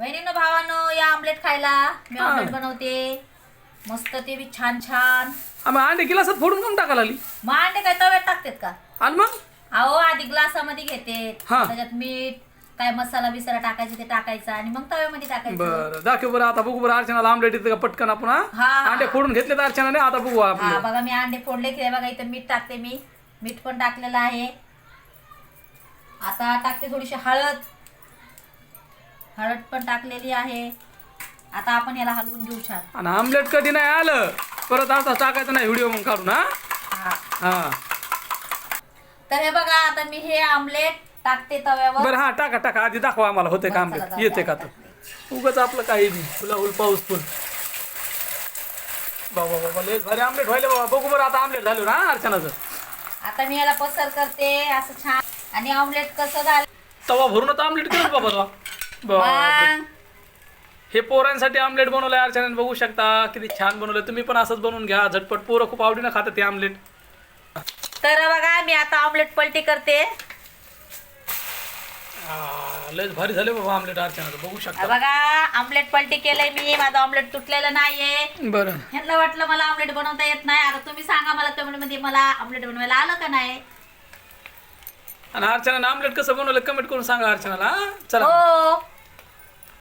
बहिणीनं भावानं या आमलेट खायला मी. आमलेट बनवते. मस्त ते बी छान छान. आम्ही अंडे गिलासात फोडून करून टाकायला लागली. मग अंडे काय तव्यात टाकतात का? आणि मग? अहो आधी ग्लासामध्ये घेते. हा. त्याच्यात मीठ काय मसाला बिसाला टाकायचं ते टाकायचं आणि मग तव्यामध्ये टाकायचं. बरं दाखव बरं आता बघू बरं अर्चनाला आमलेट येतं का पटकन आपण हा? हा. अंडे फोडून घेतले तर अर्चनाने आता बघू हा बघा मी अंडे फोडले की बघा इथं मीठ टाकते मी. मीठ पण टाकलेलं आहे. आता टाकते थोडीशी हळद. हळद पण टाकलेली आहे. आता आपण याला हलवून घेऊ छान. आणि आमलेट कधी नाही आलं परत आता टाकायचं नाही व्हिडिओ मग काढून हा? हा. तर हे बघा आता मी हे आमलेट टाकते तव्यावर. बरं हा टाका टाका. आधी दाखवा आम्हाला होते का बरं, चला, आमलेट जाऊ येते का आता. तर? उगाच आपलं काही नाही. फुला फुल पाऊस फुल बाबा बाबा लय भारी आमलेट व्हायला बाबा. बघू बरं आता आमलेट झालं ना अर्चनाचं. आता मी याला पसर करते असं छान. आणि ऑमलेट कसं झालं? तवा भरूनच आमलेट केलं बाबा बापरे. मग? हे पोरांसाठी आमलेट बनवलंय अर्चनाने बघू शकता. किती छान बनवलंय. तुम्ही पण असंच बनवून घ्या. झटपट पोरं खूप आवडीनं खातात ते आमलेट. तर बघा मी आता ऑमलेट पलटी करते. आ, लयच भारी झाले बाबा आमलेट अर्चनाचं. बघू शकता. बघा ऑमलेट पलटी केलंय मी. माझं ऑमलेट तुटलेलं नाहीये. बरं. ह्यांना वाटलं मला ऑमलेट बनवता येत नाही. आता तुम्ही सांगा मला कमेंटमध्ये मला ऑमलेट बनवायला आलं का नाही. आणि अर्चनाने आमलेट कसं बनवलं कमेंट करून सांगा अर्चनाला हा? चला. हो.